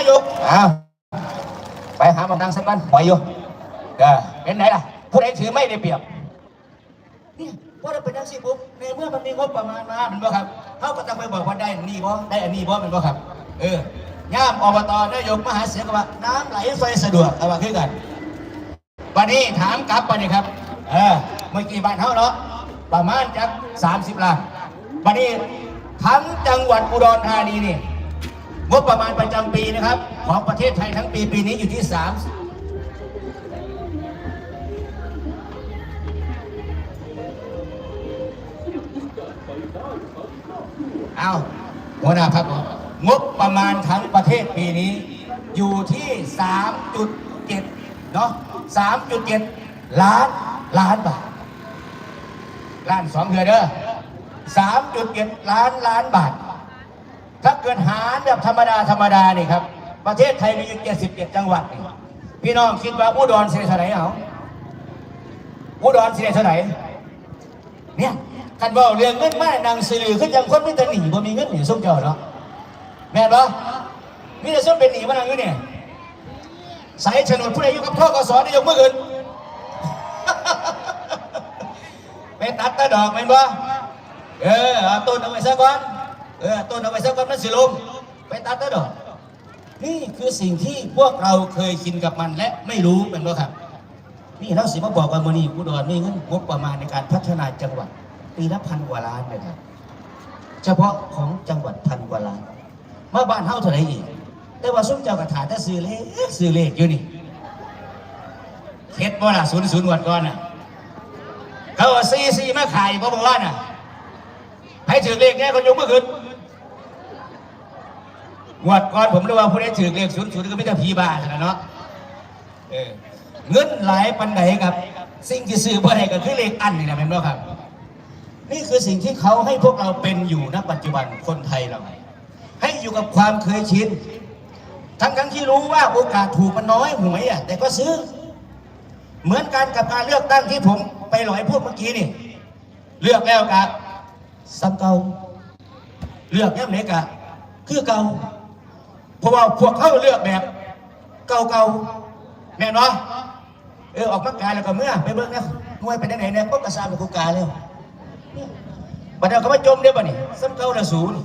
ายกอ้าวไปหาหมองดังสักวันปล่อยอยู่เออเป็นไหนล่ะผู้ใดถือไม่ได้เปรียบเนี่ยว่าเราเป็นนักสิปุ๊บในเมื่อมันมีงบประมาณมาเป็นบ่ครับเขาก็ต้องไปบอกว่าได้อันนี้บ่ได้อันนี้บ่เป็นบ่ครับ เออย่ามอบตนายกมหาเสียงก็ว่าน้ำไหลไฟสะดวกเอาว่าคือกันวันนี้ถามกลับไปนี่ครับ เออเมื่อกี้บ้านเขาเนาะประมาณจักสามสิบล้านวันนี้ทั้งจังหวัดอุดรธานีนี่ งบประมาณประจำปีนะครับ ของประเทศไทยทั้งปีปีนี้อยู่ที่สามเอาหัวหน้าพักงบประมาณทั้งประเทศปีนี้ อยู่ที่ 3.7 เนาะ 3.7 ล้านล้านบาท ล้านสองเดือนเด้อ3.7 ล้านล้านบาท ถ้าเกิดหารแบบธรรมดาธรรมดานี่ครับ ประเทศไทยมีอยู่77จังหวัด พี่น้องคิดว่าอุดรเสียเท่าไหร่เอาอุดรเสียเท่าไหร่เนี่ยกันบอกเรื่องเงินมานางสื่อขึ้นยังคนไม่แต่หนีบ่มีเงินหนีส้มเจ้าเนาะแม่นปะมีแต่ส้มเป็นหนีมานั่งอยู่เนี่ยใส่ฉนดผู้ใดอยู่กับพ่อกสได้ยกเมื่อขึ้นไปตัดตะดอกแม่นปะเอออาต้นเอาไว้ซะก่อน เออต้นเอาไว้ซะก่อนมันสิลมไปตัดตะดอก นี่คือสิ่งที่พวกเราเคยชินกับมันและไม่รู้เป็นปะครับ นี่เราสิมาบอกว่ามือนี้ผู้ดรมีเงินงบประมาณในการพัฒนาจังหวัดปีละพันกว่าล้านเลยครับ เฉพาะของจังหวัดพันกว่าล้านมาบ้านเฮาเท่าไหร่อีก แต่ว่าซุ้มเจ้ากระถาแต่ซื้อเลขซื้อเลขอยู่นี่เฮ็ดบ่ล่ะศูนย์ศูนย์งวดก่อนน่ะเขาเอาซีซีมาขายบ่บอกว่าน่ะให้ถือเลขแน่คนยกมือขึ้น งวดก่อนผมรู้ว่าผู้ใดถือเลขศูนย์ศูนย์ก็ไม่ได้พีบาขนาดเนาะเออเงินหลายปันใดครับ สิ่งที่ซื้อบ่ได้ก็คือเลขอันนี่นะแม่นบ่ครับ นี่คือสิ่งที่เขาให้พวกเราเป็นอยู่ณปัจจุบันคนไทยเรา ให้อยู่กับความเคยชินทั้งทั้งที่รู้ว่าโอกาสถูกมันน้อยหวยอะแต่ก็ซื้อ เหมือนกันกับการเลือกตั้งที่ผมไปหลอยพูดเมื่อกี้นี่ เลือกแล้วกะซ้ำเก่าเลือกยังไหนกะคือเก่า เพราะว่าพวกเขาเลือกแบบ เก่าๆแม่นเนาะเออออกมากายแล้วก็เมื่อไปเบิ่งนะมวยไปได้ไหนเนี่ยก็กระซาเป็นกูกาแล้วบัดเดี๋ยวเขามาจมเดี๋ยวบ่นี่ซ้ำเก่าละศูนย์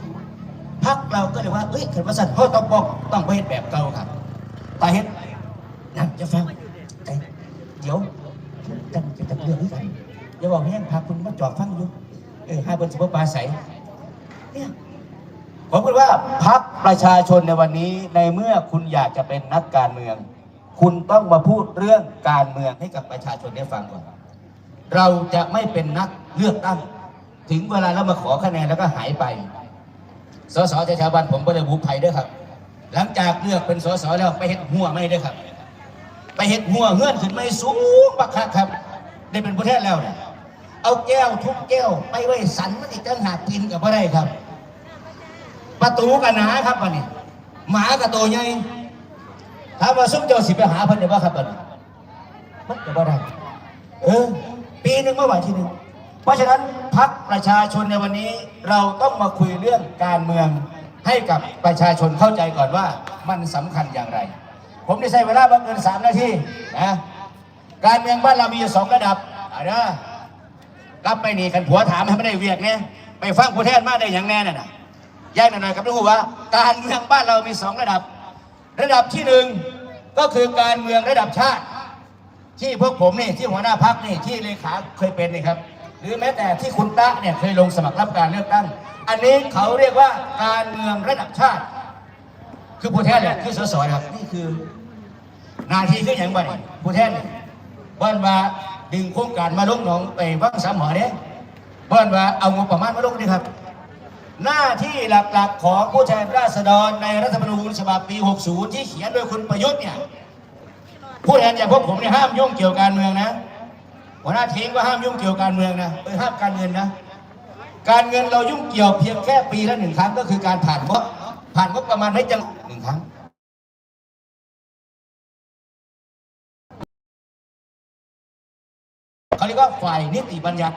พักเราก็เลยว่าเอ้ยขันว่าสัตว์เขาต้องบอกต้องไปเฮ็ดแบบเก่าครับตาเฮ็ดนั่นจะฟังเดี๋ยวจังจะจังเรื่องนี้กันอย่าบอกแห้งพาคุณมาจอดฟังอยู่เออให้บนสุภาพาใสเนี่ย ผมคิดว่าพักประชาชนในวันนี้ในเมื่อคุณอยากจะเป็นนักการเมือง คุณต้องมาพูดเรื่องการเมืองให้กับประชาชนได้ฟังก่อนเราจะไม่เป็นนักเลือกตั้ง ถึงเวลาแล้วมาขอคะแนนแล้วก็หายไป สสชาวบ้านผมก็เลยบุกไผ่ด้วยครับ หลังจากเลือกเป็นสสแล้วไปเห็ดหัวไม่ได้ครับ ไปเห็ดหัวเงื่อนขึ้นไม่สูงบักคักครับ ได้เป็นประเทศแล้วเนี่ยเอาแก้วทุกแก้วไปไว้สันมันอีกตั้งหากกินกับบ่ได้ครับ ประตูกันหนาครับวันนี้หมากับตัวใหญ่ถ้ามว่าซุ้มเจ้าสิไปหาเพิ่นได้บ่ครับบัดนี้มันก็บ่ได้เออปีหนึ่งเมื่อวันที่หนึ่งเพราะฉะนั้นพักประชาชนในวันนี้เราต้องมาคุยเรื่องการเมืองให้กับประชาชนเข้าใจก่อนว่ามันสำคัญอย่างไร ผมได้ใช้เวลาประมาณสามนาทีนะการเมืองบ้านเรามีอยู่สองระดับอะนะกลับไปนี่กันผัวถามให้ไม่ได้เวียกเนี่ยไปฟังผู้แทนมาได้อย่างแน่น่ะ แยกหน่อยๆครับทุกคนว่า การเมืองบ้านเรามีสองระดับ ระดับที่หนึ่งก็คือการเมืองระดับชาติ ที่พวกผมนี่ที่หัวหน้าพักนี่ที่เลขาเคยเป็นนี่ครับ หรือแม้แต่ที่คุณตะเนี่ยเคยลงสมัครรับการเลือกตั้ง อันนี้เขาเรียกว่าการเมืองระดับชาติ คือผู้แทนเนี่ยคือสสครับนี่คือหนาทีคืออย่างบ้านผู้แทนเนี่ยบ้านว่าดึงโครงการมาลงหนองไปวังสามหอเนี่ยบ้านว่าเอางบประมาณมาลงนี่ครับ หน้าที่หลักๆของผู้แทนราษฎรในรัฐธรรมนูญฉบับปี 60 ที่เขียนโดยคุณประยุทธ์เนี่ยผู้แทนอย่างพวกผมเนี่ยห้ามยุ่งเกี่ยวกับการเมืองนะหัวหน้าทีมก็ห้ามยุ่งเกี่ยวกับการเมืองนะเออห้ามการเงินนะ การเงินเรายุ่งเกี่ยวเพียงแค่ปีละหนึ่งครั้งก็คือการผ่านงบผ่านงบประมาณให้จังหนึ่งครั้งเขาเรียกว่าฝ่ายนิติบัญญัติ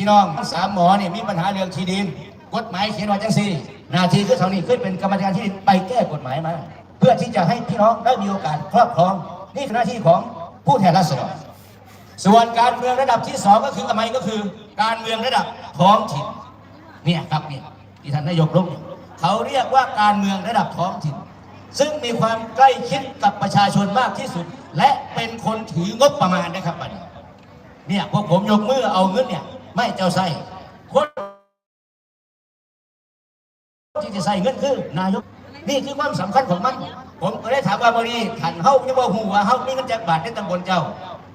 พี่น้องสามหมอเนี่ยมีปัญหาเรื่องที่ดิน กฎหมายเขียนไว้จังสี่นาทีคือเท่านี้ขึ้นเป็นกรรมการที่ดินไปแก้กฎหมายมา เพื่อที่จะให้พี่น้องได้มีโอกาสครอบครอง นี่คือหน้าที่ของผู้แทนราษฎรส่วนการเมืองระดับที่สองก็คืออะไรก็คือ การเมืองระดับท้องถิ่นเนี่ยครับเนี่ยที่ท่านนายกลงเนี่ยเขาเรียกว่าการเมืองระดับท้องถิ่น ซึ่งมีความใกล้ชิดกับประชาชนมากที่สุด และเป็นคนถืองบประมาณนะครับบัดนี้เนี่ยพวกผมยกมือเอาเงินเนี่ย ไม่เจ้าใส่คนที่จะใส่เงินคือนายก นี่คือความสำคัญของมัน ผมก็ได้ถามว่าบริท่านเฮาจะบอกหูว่าเฮามีเงินจากบาทในตำบลเจ้า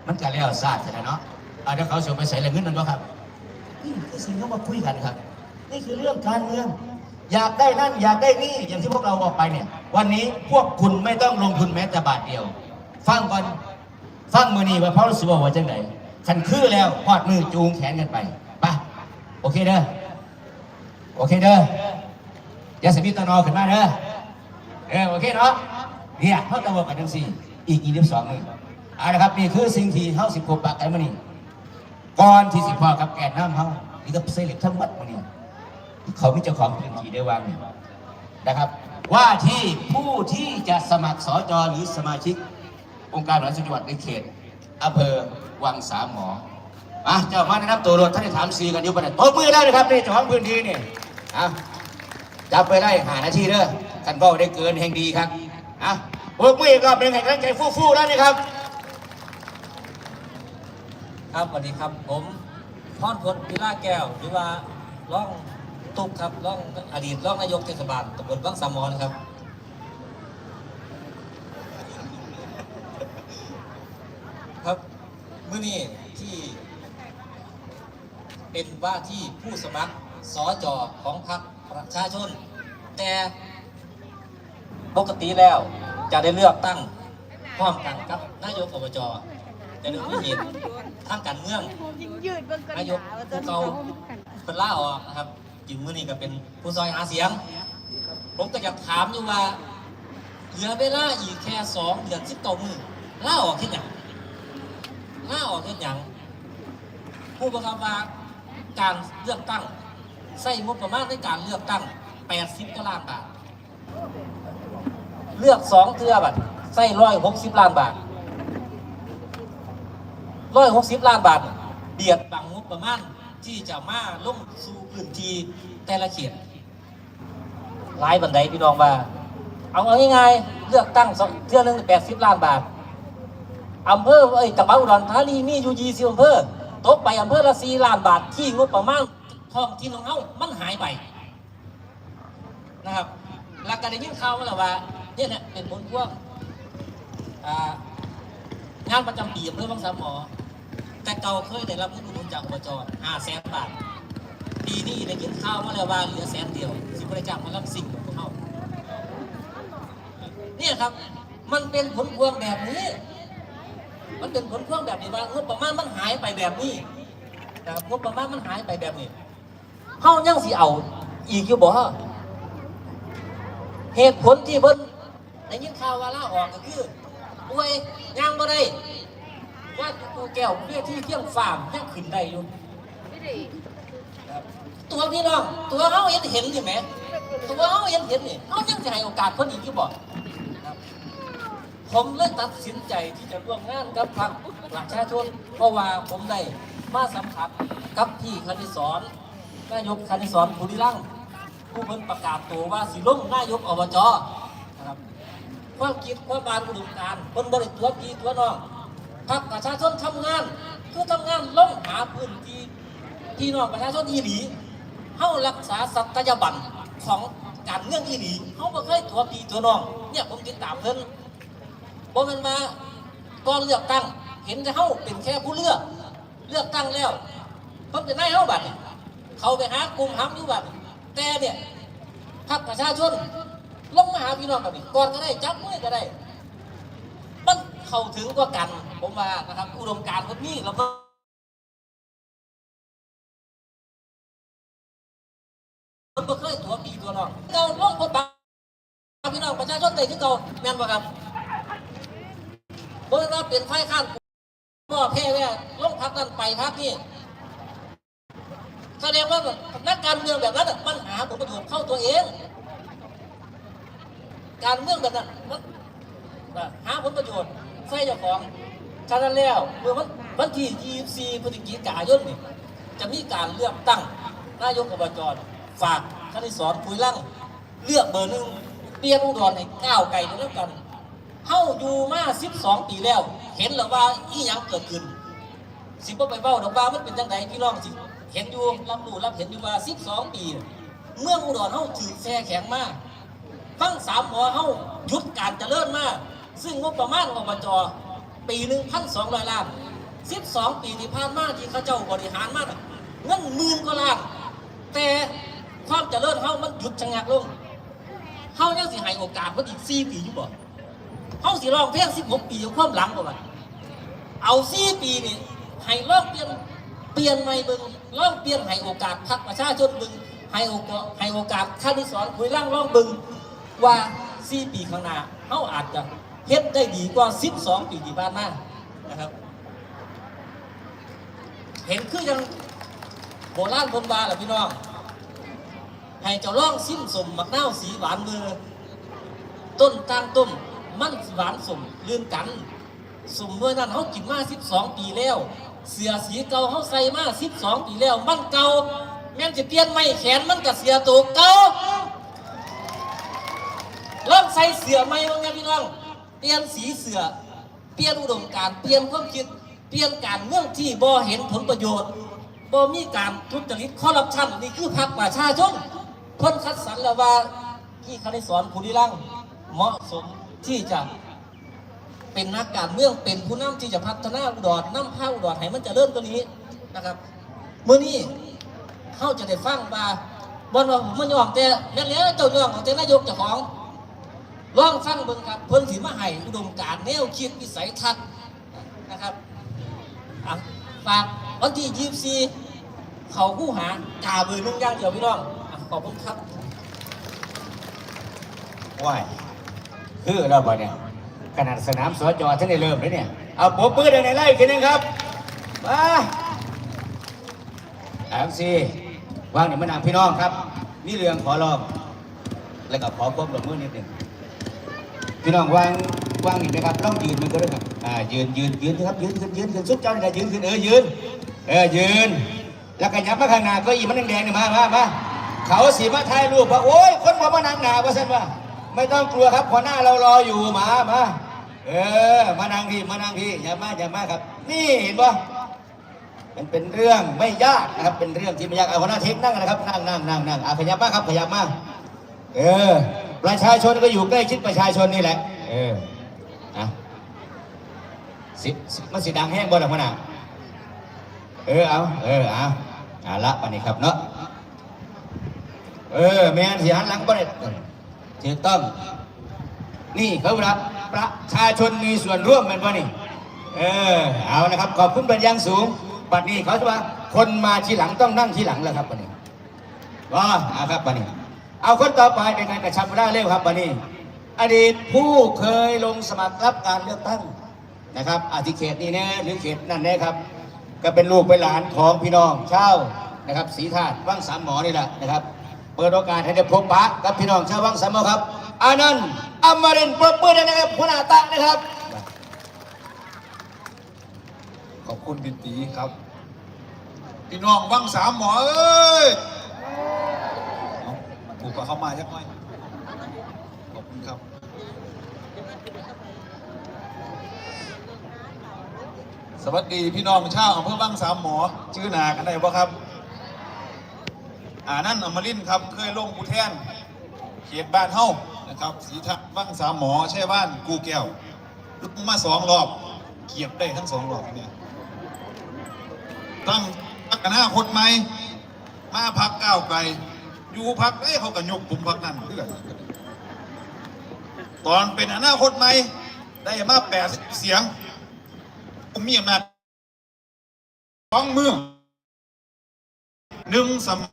มันก็แล้วซาดใช่ไหมเนาะอาเดี๋ยวเขาสียไปใส่แหล่งเงินนั่นบ่ครับ นี่คือสิ่งที่มาคุยกันครับ นี่คือเรื่องการเมืองอยากได้นั่นอยากได้นี่อย่างที่พวกเราบอกไปเนี่ยวันนี้พวกคุณไม่ต้องลงทุนแม้แต่บาทเดียว ฟังก่อนฟังมือนี้ว่าเพราะรู้สึกว่าจังไหน คันคือแล้วพอดมือจูงแขนกันไปไปโอเคเด้อโอเคเด้อยาสมิตนอขึ้นมาเด้อเออโอเคเนาะเนี่ยเขาตะวันกันทั้งสี่อีกยี่สิบสองนึงเอาละครับนี่คือสิ่งที่เขาสิบกว่าปากกันมานี่ก่อนที่สิบพอกับแก่นน้ำเขานี่ก็เซเล็บทั้งหมดมาเนี่เขามีเจ้าของพื้นที่ได้วางเนี่ยนะครับ ว่าที่ผู้ที่จะสมัครสจหรือสมาชิกองค์การบริหารส่วนจังหวัดในเขต อำเภอวังสามหมออะเจ้ามาแนะนำตัวรถท่านได้ถามซีกันอยู่ปะเนี่ยตบมือได้เลยครับนี่เจ้าของพื้นที่นี่อะจับไปได้หาหน้าที่เด้อกันก็ได้เกินแห่งดีครับอะโอ้มือกรอบหนึ่งให้กำลังใจฟู่ๆแล้วนี่ครับ ครับสวัสดีครับผมพรพลพิลาแก้วหรือว่าร่องตุกครับร่องอดีตร่องนายกเทศบาลตำบลบางสามมอนะครับ มื่อนี้ที่เป็นว่าที่ผู้สมัครสอจอของพรรคประชาชน แต่ปกติแล้วจะได้เลือกตั้งพร้อมกันกับนายกอบจจะนึกไม่เห็นทางการเมืองนนายกผู้เก่าเป็นล่าออกนะครับจึงมื่อนี้ก็เป็นผู้ซอยหาเสียง ผมก็อยากถามอยู่ว่าเหลือเวลาอีกแค่สองเดือนสิบต่อมือล่าออกที่ไหน ล่าออกที่หยังผู้ประกอบว่าการเลือกตั้งใส่งบประมาณในการเลือกตั้ง 80กล้านบาท เลือกสองเทือบัตรใส่ร้อยหกสิบล้านบาทร้อยหกสิบล้านบาท เบียดบังงบประมาณที่จะมาลงสู่พื้นที่แต่ละเขตหลายบันไดพี่น้องว่า เอาเอาง่ายๆเลือกตั้งสองเทือหนึงแปดสิบล้านบาท อำเภอเอ้ยจังหวัดอุดรธานีมีอยู่ยี่สิบอำเภอตกไปอำเภอละสี่ล้านบาทที่งบประมาณท้องที่นของเฮามันหายไปนะครับแล้วก็ได้ยินข่าวมาแล้วว่าเนี่ยเนี่ยเป็นผลพวงงานประจำปีอำเภอบางสามหมอ แต่เก่าเคยได้รับเงินอุดหนุนจากอบจห้าแสนบาทปีนี้ได้ยินข่าวมาแล้วว่าเหลือแสนเดียวสิบริจาคมารับสิ่งของพวกเขาเนี่ยครับมันเป็นผลพวงแบบนี้ มันเป็นผลพวงแบบนี้ว่างบประมาณมันหายไปแบบนี้นะครับงบประมาณมันหายไปแบบนี้เขายังสิเอาอีกอยู่บ่เหตุผลที่เพิ่นได้ยินข่าวว่าลาออกก็คือป่วยย่างบ่ได้ว่ากูแก้วเบี้ยที่เที่ยงฟาร์มยังขึ้นได้อยู่ตัวพี่น้อง ตัวเขาเห็นเห็นนี่ไหมตัวเขาเห็นเห็นนี่เขายังจะให้โอกาสคนอีกที่บอก ผมเลยตัดสินใจที่จะร่วมงานกับพรรคประชาชนเพราะว่าผมได้มาสัมผัสกับพี่คณิสอนนายกคณิสอนภูริรังผู้เพิ่นประกาศตัวว่าสิลงนายกอบจนะครับความคิดความบานอุดมการคนบริตัวพี่ตัวน้องพักประชาชนทำงานคือทำงานล่องหาพื้นที่พี่น้องประชาชนอีหลีเฮารักษาสัตยาบันของการเมืองอีหลีเฮาบ่เคยตัวพี่ตัวน้องเนี่ยผมติดตามเพิ่น บ่แม่นมาก่อนเลือกตั้ง เห็นแต่เฮาเป็นแค่ผู้เลือก เลือกตั้งแล้วเพิ่นจะได้เฮาบัดเนี่ยเขาไปหากลุ่มหำอยู่บัดแต่เนี่ยพรรคประชาชนลงมาหาพี่น้องกันนี่ก่อนก็ได้จับมือก็ได้ มันเข้าถึงกว่ากัน ผมว่านะครับ อุดมการณ์คนนี้แล้วก็มันบ่เคยตัวปีตัวน้องเราลงคนบางพี่น้องประชาชนได้คือเก่าแม่นบ่ครับ บ่ว่าเป็นไฟข้านบ่แพ้แว่ลงพักนั้นไปพักนี้แสดงว่านักการเมืองแบบนั้นน่ะมันหาผลประโยชน์เข้าตัวเอง การเมืองแบบนั้นหาผลประโยชน์ใส่เจ้าของฉะนั้นแล้วเมื่อวันวันที่24พฤศจิกายนนี่จะมีการเลือกตั้งนายกอบจฝากคณิสอนคุยลั่งเลือกเบอร์หนึ่งเปลี่ยนอุดรให้ก้าวไกลไปแล้วกัน เฮาอยู่มา12ปีแล้ว เห็นแล้วว่าอีหยังเกิดขึ้น สิบ่ไปเว้าดอกว่ามันเป็นจังไดพี่น้องสิเห็นอยู่รับรู้รับเห็นอยู่ว่า12ปี เมืองอุดรเฮาถือแซ่แข็งมากฟังสามหมอเฮาหยุดการเจริญมาก ซึ่งงบประมาณอบจปีหนึ่งพันสองร้อยล้าน12ปีที่ผ่านมาที่เขาเจ้าบริหารมาน่ะเงินหมื่นกว่าล้านแต่ความเจริญเฮามันหยุดชะงักลงเฮายังสิให้โอกาสมันอีก4ปีอยู่บ่ เฮาสิร้องเพลง16ปีอยู่ความหลังบ่วะเอา4ปีนี่ให้ลองเปลี่ยนเปลี่ยนใหม่เบิ่งลองเปลี่ยนให้โอกาสพรรคประชาชนเบิ่งให้โอกาสให้โอกาสท่านที่สอนคุยร่างลองเบิ่งว่า4ปีข้างหน้าเฮาอาจจะเฮ็ดได้ดีกว่า12ปีที่ผ่านมานะครับ เห็นคือยังโบราณบนบาแหละพี่น้องให้เจ้าล่องสิ้นสมมักเนาสีหวานมือต้นตางต้ม มันหวานสมเลืมกัน สมด้วยนั้นเขากินมา12ปีแล้ว เสือสีเก่าเขาใส่มา12ปีแล้ว มันเก่าแม่นจะเปลี่ยนไม่แขนมันกับเสือตัวเก่าเริ่มใส่เสือใหม่บ้างไงพี่น้อง เปลี่ยนสีเสือ เปลี่ยนอุดมการเปลี่ยนความคิด เปลี่ยนการเมืองที่บ่เห็นผลประโยชน์บ่มีการทุจริตคอร์รัปชันนี่คือพรรคประชาชนเพ้นคัดสรรแล้วว่าที่คณิสอนภูริรังเหมาะสม ที่จะเป็นนักการเมืองเป็นผู้นำที่จะพัฒนาอุดรนำพาอุดรให้มันจะเริ่มตัวนี้นะครับเมื่อนี้เขาจะได้ฟังว่าบนว่าผมมันยอมแต่แม่นแล้วเจ้ายอมของแต่นายกเจ้าของลองฟังเบิ่งครับเพิ่นสิมาให้อุดมการแนวคิดวิสัยทัศน์นะครับฝากวันที่24เขาคู่หากาเบอร์หนึงย่างเดียวพี่น้องอะขอบคุณครับว้าย คือเราบ่เนี่ยขนาดสนามสจท่านได้เริ่มเลยเนี่ยเอาปมปื้ดในไล่กันนึงครับมาสามสี่วางเนี่มันางพี่น้องครับมีเรื่องขอร้องแล้วก็ขอความร่วมมือนิดหนึ่งพี่น้องวางวางอีกไหมครับต้องยืนมันก็ได้ครับอ่ายืนยืนยืนนะครับยืนขึ้นยืนขึ้นสุดเจ้านี่นะยืนขึ้นเออยืนเออยืน แล้วก็ยับมาข้างหน้าก็อีมันแดงๆนี่ยมามามาเขาสีมาถ่ายรูปว่าโอ้ยคนบ่มานั่งหนาว่าซั่นว่า ไม่ต้องกลัวครับหัวหน้าเรารออยู่มามาเออ มานั่งพี่มานั่งพี่อย่ามาอย่ามาครับ นี่เห็นปะมันเป็นเรื่องไม่ยากนะครับ เป็นเรื่องที่ไม่ยากเอาหัวหน้าเทคนั่งนะครับนั่งนั่งนั่งนั่งอะขยับมาครับขยับมาเออ ประชาชนก็อยู่ใกล้ชิดประชาชนนี่แหละ เอออะสิสมันสิดังแห้งบ่หัวหน้าเออเอาเออเอาเอาละปานนี้ครับเนาะเออแม่นสิหันหลังบ่ได้ ถูกต้อง นี่เขารับประชาชนมีส่วนร่วมแมันบ่นี่เออเอานะครับ ขอบคุณเป็นอยังสูงปัดนี้เขาจะว่าคนมาทีหลังต้องนั่งทีหลังแล้วครับปัดนี้ว่าเอาครับปัดนี้เอาคนต่อไปเป็นการกระชับเวลาเร็วครับปัดนี้ อดีตผู้เคยลงสมัครรับการเลือกตั้งนะครับอาทิเขตนี้แน่หรือเขตนั่นแน่ครับ ก็เป็นลูกเป็นหลานของพี่น้องชาวนะครับสีธาตุวังสามหมอนี่แหละนะครับ เปิดโอกาสให้ได้พบปะกับพี่น้องชาววังสามหมอครับอานันต์อมรินทร์ปรบมือด้วยนะครับหัวหน้าตั้งนะครับ ขอบคุณพี่ตีครับ พี่น้องวังสามหมอเอ้ยผูกกว่าเข้ามาสักหน่อยขอบคุณครับ สวัสดีพี่น้องชาวอำเภอวังสามหมอชื่อหนากันได้บ่ครับ อ่านั่นอมรินครับเคยลงกูแทนเขตบ้านเฮ้านะครับสีทับวังสามหมอใช่บ้านกูแก้วลุกมาสองรอบเกียบได้ทั้งสองรอบเนี่ยตั้งพักกันหน้าคนใหม่มาพักก้าวไกลอยู่พักได้เขาก็ยกผมพักนั่นเพื่อนตอนเป็นอนาคตใหม่ได้มาแปดเสียงผมมีอำนาจสองมือหนึ่งสมัย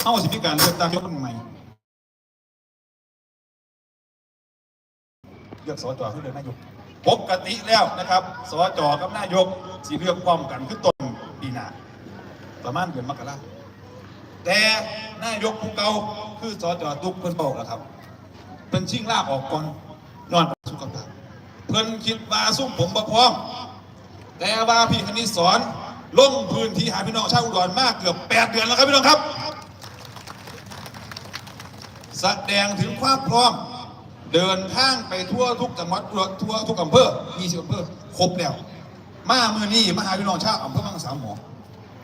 เข้าสิพิการเลือกตั้งยกคนใหม่เลือกสจขึ้นเลือกนายกปกติแล้วนะครับ สจกับนายกสีเลือกพร้อมกันคือต้นปีหน้าประมาณเดือนมกราแต่นายกผู้เก่าคือสจตุกเพิ่นบอกแล้วครับเพิ่นชิงลากออกก่อนนอนสุขภาพเพิ่นคิดว่าซุ่มผมบ่พร้อม แต่ว่าพี่คณิตสอนลงพื้นที่หาพี่น้องชาวอุดรมากเกือบ8เดือนแล้วครับพี่น้องครับแสดงถึงความพร้อม เดินทางไปทั่วทุกจังหวัดทั่วทั่วทุกอำเภอ20อำเภอครบแล้ว มาเมื่อนี้มาหาพี่น้องชาวอำเภอบางสามหมอ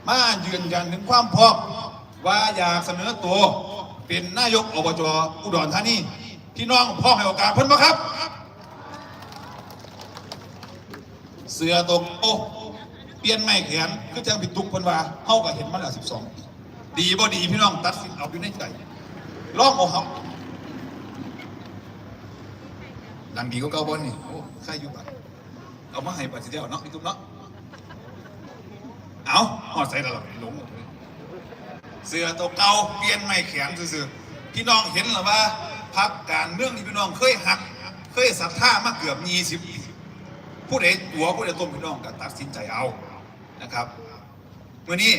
มายืนยันถึงความพร้อมว่าอยากเสนอตัวเป็นนายกอบจอุดรธานีพี่น้องพ่อให้โอกาสเพิ่นบ่ครับ เสือตกโอ้เปลี่ยนไม่แขนคือจังปิดตุกเพิ่นว่าเฮาก็เห็นมาแล้ว12ปีดีบ่ดีพี่น้องตัดสินเอาอยู่ในใจลองเอาเฮาดังดีก็เก่าบ่นี่โอ้ใครอยู่บัดเอามาให้บัดสิเดียวเนาะพี่ตุ๊กเนาะเอาหอดใส่ตลอดหลงเลยเสือตัวเก่าเปลี่ยนไม่แขนซื่อๆพี่น้องเห็นหรือว่าพักการเมืองที่พี่น้องเคยหัก เคยศรัทธามาเกือบ20ปี ผู้ใดตัวผู้ใดต้มพี่น้องก็ตัดสินใจเอานะครับเมื่อนี้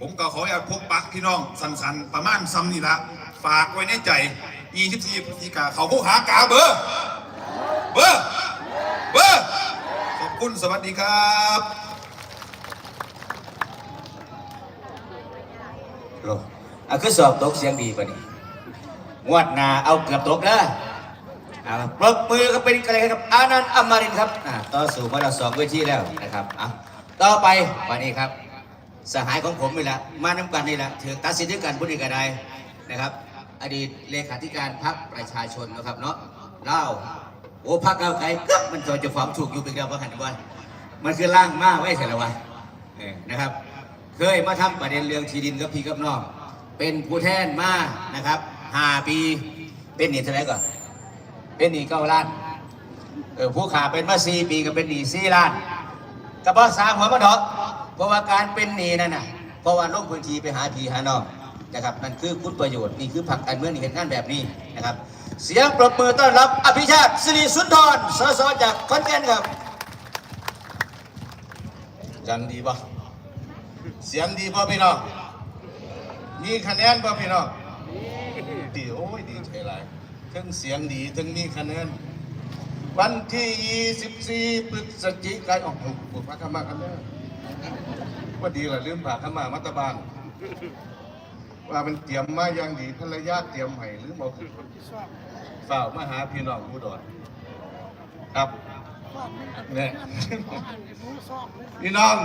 ผมก็ขออยากพบปะพี่น้องสันๆประมาณซ้ำนี่ละฝากไว้ในใจ24พฤศจิกาเขาผู้หากาเบอร์เบอร์เบอร์ขอบคุณสวัสดีครับโลอะคือสอบตกเสียงดีปะนี่งวดหน้าเอาเกือบตกเด้อ อ่าปรบมือก็เป็นกันเลยครับอานันต์อมรินทร์ครับอ่าต่อสู่มาเราสองเวทีแล้วนะครับอะต่อไปวันนี้ครับ สหายของผมนี่แหละมานำกันนี่แหละถือตัดสินด้วยกันผู้นี้ก็ได้นะครับ อดีตเลขาธิการพรรคประชาชนนะครับเนาะเล่าโอ้พรรคก้าวไกลกึ๊บมันจะจะฟ้องถูกอยู่เป็นเดียวว่าหันว่ามันคือล่างมาไว้เสร็จแล้ววะเออนะครับ เคยมาทำประเด็นเรื่องที่ดินกับพี่กับน้องเป็นผู้แทนมานะครับห้าปีเป็นหนี้เท่าไหร่ก่อน เป็นหนี้เก้าล้าน เออผู้ขาเป็นมาสี่ปีก็เป็นหนี้สี่ล้านกระเพาะสามหัวมาดอก เพราะว่าการเป็นหนี้นั่นน่ะ เพราะว่าลงพื้นที่ไปหาพี่หาน้องนะครับนั่นคือคุณประโยชน์นี่คือผักการเมืองที่เห็นงานแบบนี้นะครับ เสียงปรบมือต้อนรับอภิชาติสิริสุนทรสสจากขอนแก่นครับจังดีปะเสียงดีป่ะพี่น้องมีคะแนนป่ะพี่น้องดีโอ้ยดี ทั้งเสียงดีทั้งมีคะแนน วันที่ 24 พฤศจิกายนออกบุพระขมากันเด้อว่าดีละลืมผ่าขมามัตตบานว่ามันเตรียมมาอย่างดีภรรยาเตรียมให้หรือบ่คือฝ่าวมาหาพี่น้องผู้ดอนครับเนี่ยพี่น้อง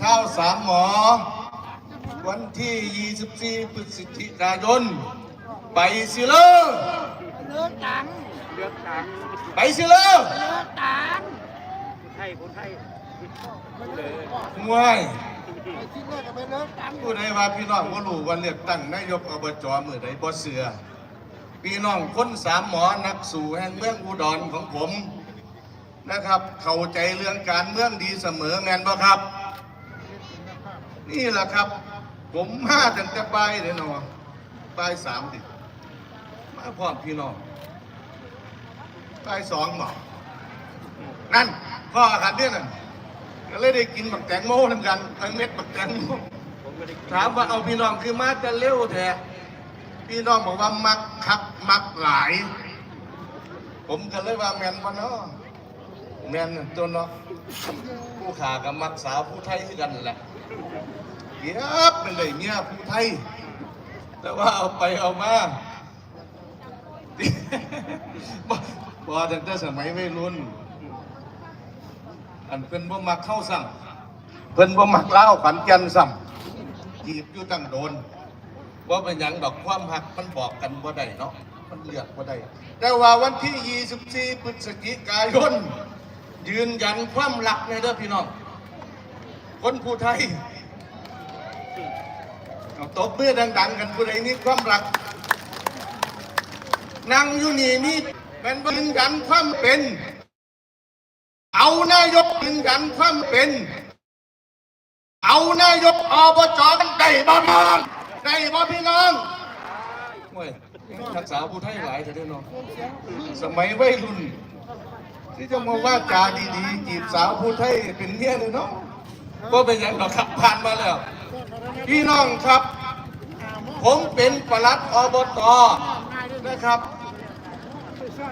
ชาวสามหมอ วันที่ 24 พฤศจิกายน ไปสิเลอเลือกตังไปสิเลอเลือกตังมวยไอ้ที่เลือกก็ไปเลือกตังผู้ใดว่าพี่น้องว่ารู้วันเลือกตั้งนายกอบจมือใดบ่เสือพี่น้องคนสามหมอนักสู่แห่งเมืองอุดรของผมนะครับ เข้าใจเรื่องการเมืองดีเสมอแมนบ่ครับ นี่แหละครับ ผมมาตั้งแต่บ่ายเลยเนาะบ่ายสามดิ มาพร้อมพี่น้องบ่ายสองหมอนั่นพ่อกันเนี่ยนั่นก็เลยได้กินบักแตงโมนำกันทั้งเม็ดบักแตงโมถามว่าเอาพี่น้องคือมาจะเร็วแท้พี่น้องบอกว่ามักคักมักหลาย ผมก็เลยว่าแมนวะเนาะแมนตัวเนาะผู้ขากับมักสาวผู้ไทยคือกันแหละเกียบเป็นเลยเมียผู้ไทย แต่ว่าเอาไปเอามา บ่บ่ตั้งแต่สมัยวัยรุ่น อันเพิ่นบ่มักเข้าซ้ำเพิ่นบ่มักเล่าขันแก่นซ้ำจีบอยู่ตั้งโดนว่าเป็นหยังดอกความหักมันบอกกันบ่ได้เนาะมันเลือกบ่ได้แต่ว่าวันที่ 24พฤศจิกายนยืนยันความรักในเด้อพี่น้อง คนผู้ไทยตบมือดัง ๆ กันผู้ใดมีความรัก นั่งอยู่นี่มีเป็นยืนยันความเป็น เอานายกยืนยันความเป็น เอานายกอบจกันได้บ่พี่น้องได้บ่พี่น้องโอ้ยทักษาผู้ไทยหลายเถอะเด้อเนาะสมัยวัยรุ่น ที่จะมาว่าจาดีๆจีบสาวผู้ไทยเป็นเมียเลยเนาะก็เป็นอย่างหรอกครับผ่านมาแล้ว พี่น้องครับ ผมเป็นปลัดอบตนะครับ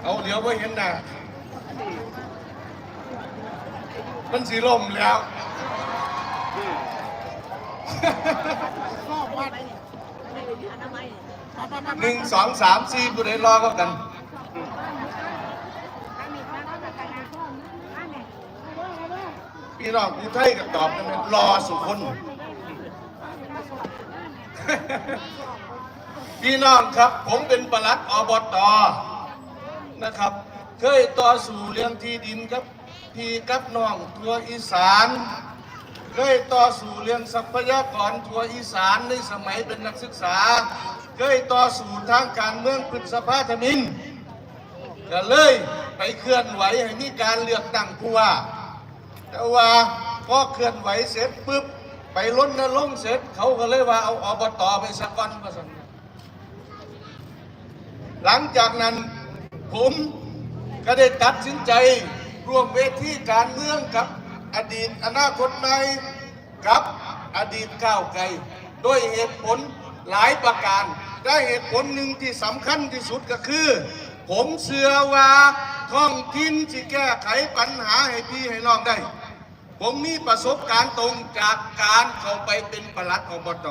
เอาเดี๋ยวไ่เห็นหน้ามันสีลมแล้วหนึ่งสองสามสี่ผู้ใดรอก็กันพี่น้องผู้ไทยก็ตอบกันนะรอสุคนพี่น้องครับ ผมเป็นปลัดอบต นะครับ เคยต่อสู่เรื่องที่ดินครับพี่กับน้องทัวอีสานเคยต่อสู่เรื่องทรัพยากรทัวอีสานในสมัยเป็นนักศึกษา เคยต่อสู่ทางการเมืองพฤษภาธมินก็เลยไปเคลื่อนไหวให้มีการเลือกตั้งผู้ว่า แต่ว่าพอเคลื่อนไหวเสร็จปุ๊บไปล้นนลงเสร็จเขาก็เลยว่าเอาอบตไปสักวันมาสั่หลังจากนั้น ผมก็ได้ตัดสินใจร่วมเวทีการเมืองกับอดีตอนาคตใหม่กับอดีตก้าวไกลด้วยเหตุผลหลายประการ ได้เหตุผลหนึ่งที่สำคัญที่สุดก็คือ ผมเชื่อว่าท้องถิ่นที่แก้ไขปัญหาให้พี่ให้น้องได้ ผมมีประสบการณ์ตรงจากการเข้าไปเป็นประหลัดอบต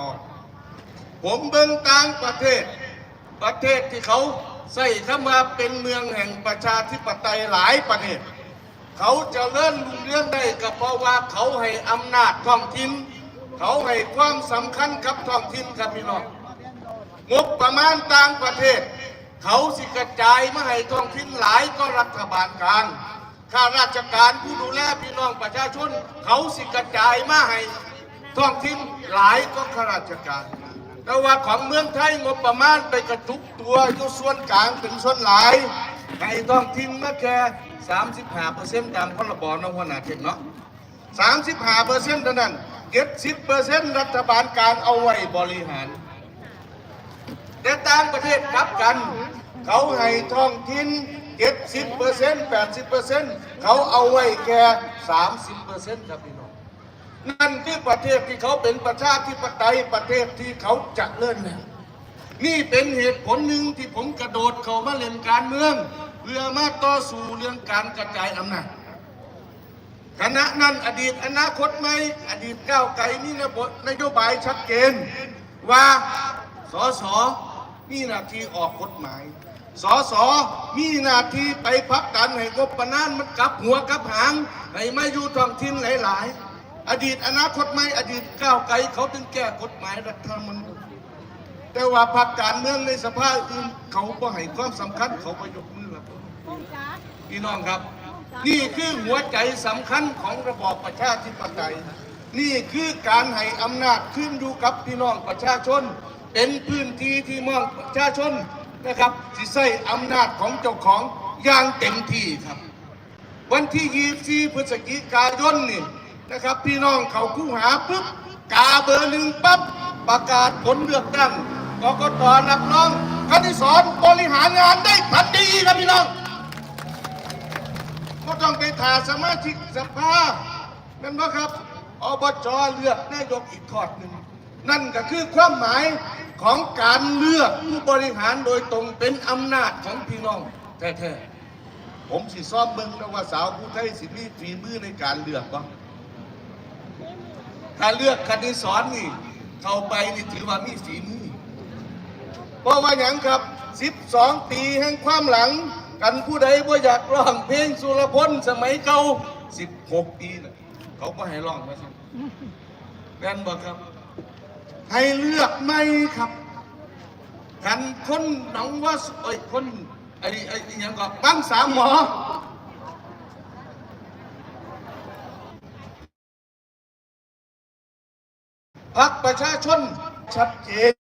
ผมเบิ่งต่างประเทศประเทศที่เขา ใส่เข้ามาเป็นเมืองแห่งประชาธิปไตยหลายประเทศเขาจะเลื่อนรุ่งเรื่องได้ก็เพราะว่าเขาให้อำนาจท้องถิ่นเขาให้ความสำคัญกับท้องถิ่นครับพี่น้องงบประมาณต่างประเทศ เขาสิกระจายมาให้ท้องถิ่นหลายก็รัฐบาลกลางข้าราชการผู้ดูแลพี่น้องประชาชน เขาสิกระจายมาให้ท้องถิ่นหลายก็ข้าราชการ แต่ว่าของเมืองไทยงบประมาณไปกระทุกตัวอยู่ส่วนกลางเป็นส่วนหลายให้ท้องถิ่นมาแค่35%ตามพรบน้องหัวหน้าเขตเนาะ35เปอร์เซ็นต์เท่านั้น70เปอร์เซ็นต์รัฐบาลกางเอาไว้บริหาร แต่ต่างประเทศกลับกัน เขาให้ท้องถิ่น70เปอร์เซ็นต์80เปอร์เซ็นต์เขาเอาไว้แค่30เปอร์เซ็นต์ครับพี่ นั่นคือประเทศที่เขาเป็นประชาธิปไตยประเทศที่เขาจะเลื่อนแล้วนี่เป็นเหตุผลหนึ่งที่ผมกระโดดเข้ามาเล่นการเมือง เพื่อมาต่อสู้เรื่องการกระจายอำนาจคณะนั้นอดีตอนาคตไหมอดีตก้าวไกลมีนบทนโยบายชัดเจนว่าสสมีหน้าที่ออกกฎหมาย สสมีหน้าที่ไปพักกันให้งบประมาณมันกลับหัวกลับหางให้มาอยู่ท้องถิ่นหลาย ๆ อดีตอนาคตไหมอดีตก้าวไกลเขาถึงแก้กฎหมายรัฐธรรมนูญแต่ว่าพรรคการเมืองในสภาอื่นเขาก็ให้ความสำคัญเขาไปยกมือครับพี่น้องครับ นี่คือหัวใจสำคัญของระบอบประชาธิปไตย นี่คือการให้อำนาจขึ้นอยู่กับพี่น้องประชาชน เป็นพื้นที่ที่มองประชาชนนะครับที่ใช้อำนาจของเจ้าของอย่างเต็มที่ครับ วันที่ 24 พฤศจิกายนนี่ นะครับ พี่น้องเขาคู่หาปุ๊บกาเบอร์หนึ่งปั๊บประกาศผลเลือกตั้งกกตรับรองคณิสอนบริหารงานได้ทันทีครับพี่น้องก็ต้องไปถาสมาชิกสภานั่นว่าครับอบจเลือกนายกอีกทอดหนึ่งนั่นก็คือความหมายของการเลือกผู้บริหารโดยตรงเป็นอำนาจของพี่น้องแท้ๆผมสิซ้อมเบิ่งแล้วว่าสาวผู้ไทยสิมีฝีมือในการเลือกบ่ ถ้าเลือกคณิสอนนี่ เข้าไปนี่ถือว่ามีฝีมือเพราะว่าอย่างครับ 12 ปีแห่งความหลัง กันผู้ใดบ่อยากร้องเพลงสุรพลสมัยเก่า16 ปีน่ะเขาก็ให้ร้องมาสิแม่นบอกครับ ให้เลือกไม่ครับกันคนหนองว่าเอ้ยคนไอ้ไอ้อหยังก็บางสามหมอ พักประชาชนชัดเจน